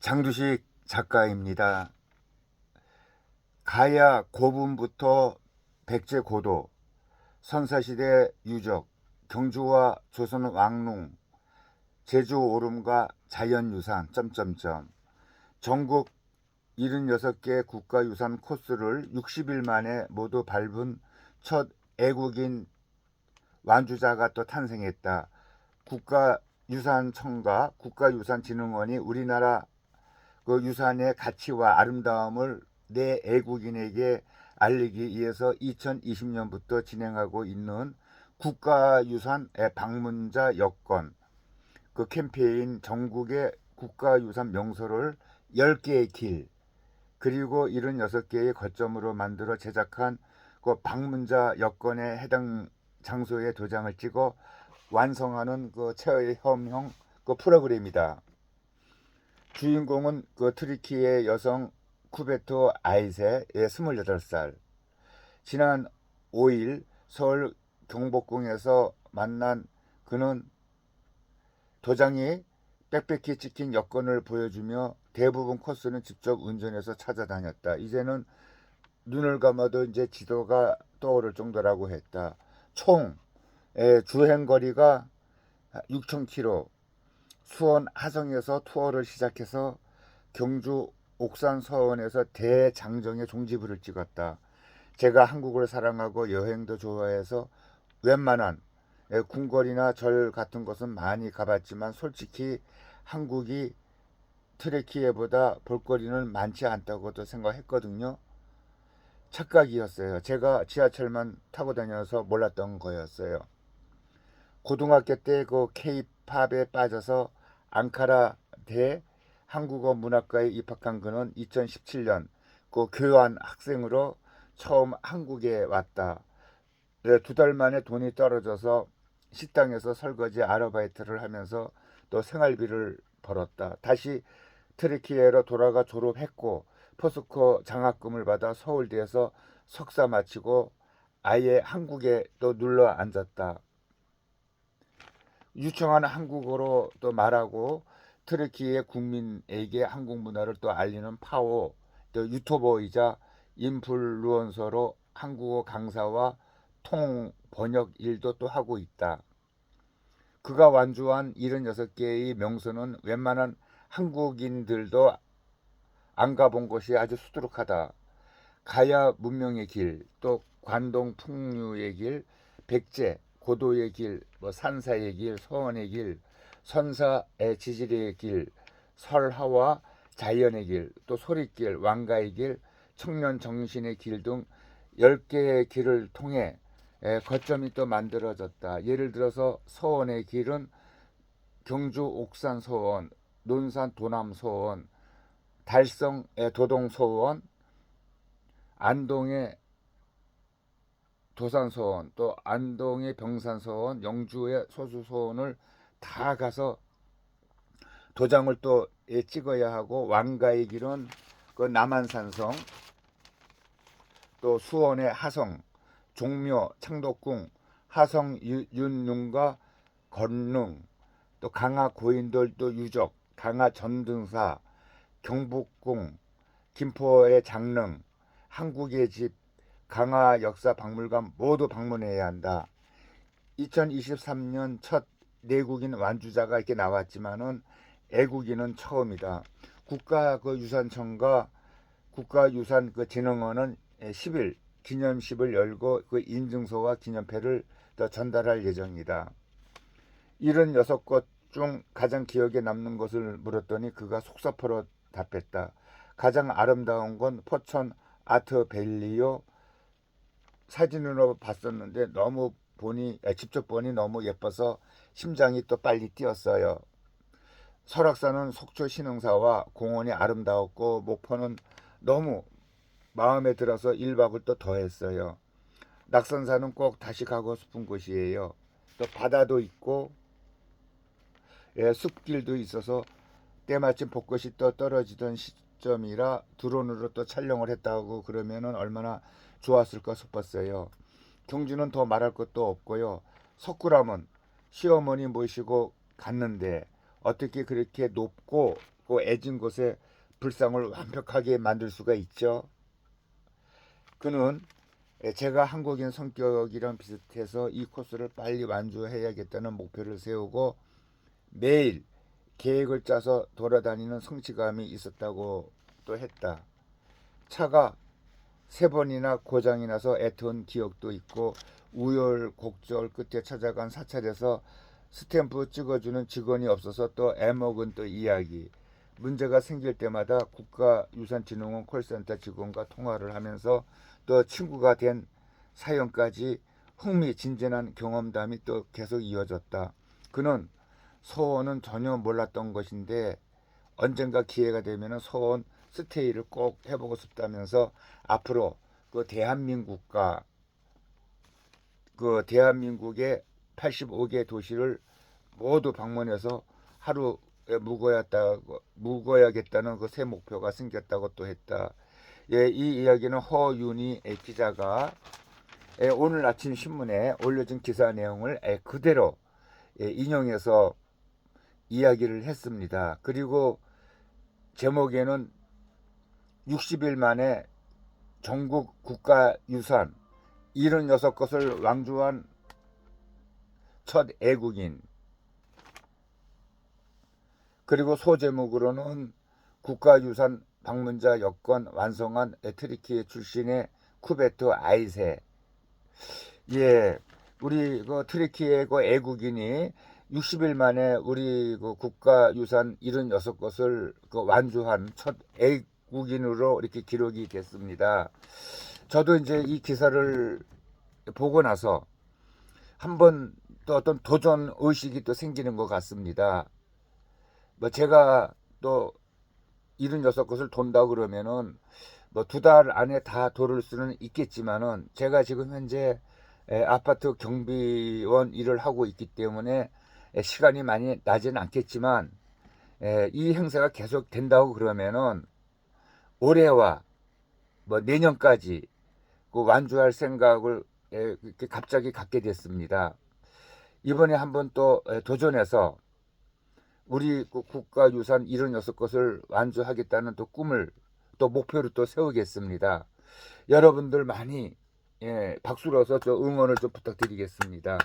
장두식 작가입니다. 가야 고분부터 백제 고도, 선사시대 유적, 경주와 조선 왕릉, 제주 오름과 자연유산, 점점점. 전국 76개 국가유산 코스를 60일 만에 모두 밟은 첫 애국인 완주자가 또 탄생했다. 국가유산청과 국가유산진흥원이 우리나라 그 유산의 가치와 아름다움을 내 애국인에게 알리기 위해서 2020년부터 진행하고 있는 국가유산 방문자 여건 그 캠페인 전국의 국가유산 명소를 10개의 길 그리고 76개의 거점으로 만들어 제작한 그 방문자 여건에 해당 장소에 도장을 찍어 완성하는 그 체험형 그 프로그램이다. 주인공은 그 트리키의 여성 쿠베토 아이세의 28살. 지난 5일 서울 경복궁에서 만난 그는 도장이 빽빽히 찍힌 여권을 보여주며 대부분 코스는 직접 운전해서 찾아다녔다. 이제는 눈을 감아도 이제 지도가 떠오를 정도라고 했다. 총 예, 주행 거리가 6,000km. 수원 하성에서 투어를 시작해서 경주 옥산 서원에서 대장정의 종지부를 찍었다. 제가 한국을 사랑하고 여행도 좋아해서 웬만한 예, 궁궐이나 절 같은 곳은 많이 가봤지만 솔직히 한국이 트레키에보다 볼거리는 많지 않다고도 생각했거든요. 착각이었어요. 제가 지하철만 타고 다녀서 몰랐던 거였어요. 고등학교 때 그 K-팝에 빠져서 앙카라 대 한국어 문학과에 입학한 그는 2017년 그 교환 학생으로 처음 한국에 왔다. 네, 두달 만에 돈이 떨어져서 식당에서 설거지 아르바이트를 하면서 또 생활비를 벌었다. 다시 트리키에로 돌아가 졸업했고 포스코 장학금을 받아 서울대에서 석사 마치고 아예 한국에 또 눌러 앉았다. 유창한 한국어로 또 말하고 트르키의 국민에게 한국 문화를 또 알리는 파워 또 유튜버이자 인플루언서로 한국어 강사와 통 번역 일도 또 하고 있다. 그가 완주한 76개의 명소는 웬만한 한국인들도 안 가본 곳이 아주 수두룩하다. 가야 문명의 길, 또 관동 풍류의 길, 백제, 고도의 길, 뭐 산사의 길, 서원의 길, 선사의 지질의 길, 설하와 자연의 길, 또 소리길, 왕가의 길, 청년 정신의 길 등 10개의 길을 통해 거점이 또 만들어졌다. 예를 들어서 서원의 길은 경주 옥산 서원, 논산 도남 서원, 달성의 도동 서원, 안동의 도산서원, 또 안동의 병산서원, 영주의 소수서원을 다 가서 도장을 또 예, 찍어야 하고 왕가의 길은 그 남한산성, 또 수원의 하성, 종묘, 창덕궁, 하성 윤릉과 건릉, 또 강화 고인돌 또 유적, 강화 전등사, 경복궁, 김포의 장릉, 한국의 집, 강화 역사 박물관 모두 방문해야 한다. 2023년 첫 내국인 완주자가 이렇게 나왔지만은 애국인은 처음이다. 국가 그 유산청과 국가유산 그 진흥원은 10일 기념식을 열고 그 인증서와 기념패를 더 전달할 예정이다. 76곳 중 가장 기억에 남는 것을 물었더니 그가 속사포로 답했다. 가장 아름다운 건 포천 아트밸리요. 사진으로 봤었는데 너무 보니 아, 직접 보니 너무 예뻐서 심장이 또 빨리 뛰었어요. 설악산은 속초 신흥사와 공원이 아름다웠고 목포는 너무 마음에 들어서 1박을 또 더했어요. 낙선사는 꼭 다시 가고 싶은 곳이에요. 또 바다도 있고 예, 숲길도 있어서 때마침 벚꽃이 또 떨어지던 시 점이라 드론으로 또 촬영을 했다고 그러면은 얼마나 좋았을까 싶었어요. 경주는 더 말할 것도 없고요. 석굴암은 시어머니 모시고 갔는데 어떻게 그렇게 높고 그 애진 곳에 불상을 완벽하게 만들 수가 있죠. 그는 에, 제가 한국인 성격이랑 비슷해서 이 코스를 빨리 완주해야겠다는 목표를 세우고 매일 계획을 짜서 돌아다니는 성취감이 있었다고 또 했다. 차가 세 번이나 고장이 나서 애터운 기억도 있고 우열곡절 끝에 찾아간 사찰에서 스탬프 찍어주는 직원이 없어서 또 애먹은 또 이야기. 문제가 생길 때마다 국가유산진흥원 콜센터 직원과 통화를 하면서 또 친구가 된 사연까지 흥미진진한 경험담이 또 계속 이어졌다. 그는 소원은 전혀 몰랐던 것인데 언젠가 기회가 되면 소원 스테이를 꼭 해보고 싶다면서 앞으로 그 대한민국과 그 대한민국의 85개 도시를 모두 방문해서 하루에 묵어야겠다고 묵어야겠다는 그 새 목표가 생겼다고 또 했다. 예, 이 이야기는 허윤희 기자가 예, 오늘 아침 신문에 올려진 기사 내용을 예, 그대로 예, 인용해서 이야기를 했습니다. 그리고 제목에는 60일 만에 전국 국가유산 76것을 왕주한 첫 애국인 그리고 소제목으로는 국가유산 방문자 여건 완성한 트리키 출신의 쿠베트 아이세 예 우리 그 트리키의 그 애국인이 60일 만에 우리 그 국가유산 76것을 그 완주한 첫 애국인으로 이렇게 기록이 됐습니다. 저도 이제 이 기사를 보고 나서 한번 또 어떤 도전 의식이 또 생기는 것 같습니다. 뭐 제가 또 76곳을 돈다 그러면은 뭐 두 달 안에 다 돌을 수는 있겠지만은 제가 지금 현재 에, 아파트 경비원 일을 하고 있기 때문에 에, 시간이 많이 나지는 않겠지만 에, 이 행사가 계속 된다고 그러면은 올해와 뭐 내년까지 그 완주할 생각을 에, 이렇게 갑자기 갖게 됐습니다. 이번에 한번 또 에, 도전해서 우리 그 국가유산 76것을 완주하겠다는 또 꿈을 또 목표를 또 세우겠습니다. 여러분들 많이 예, 박수로서 저 응원을 좀 부탁드리겠습니다.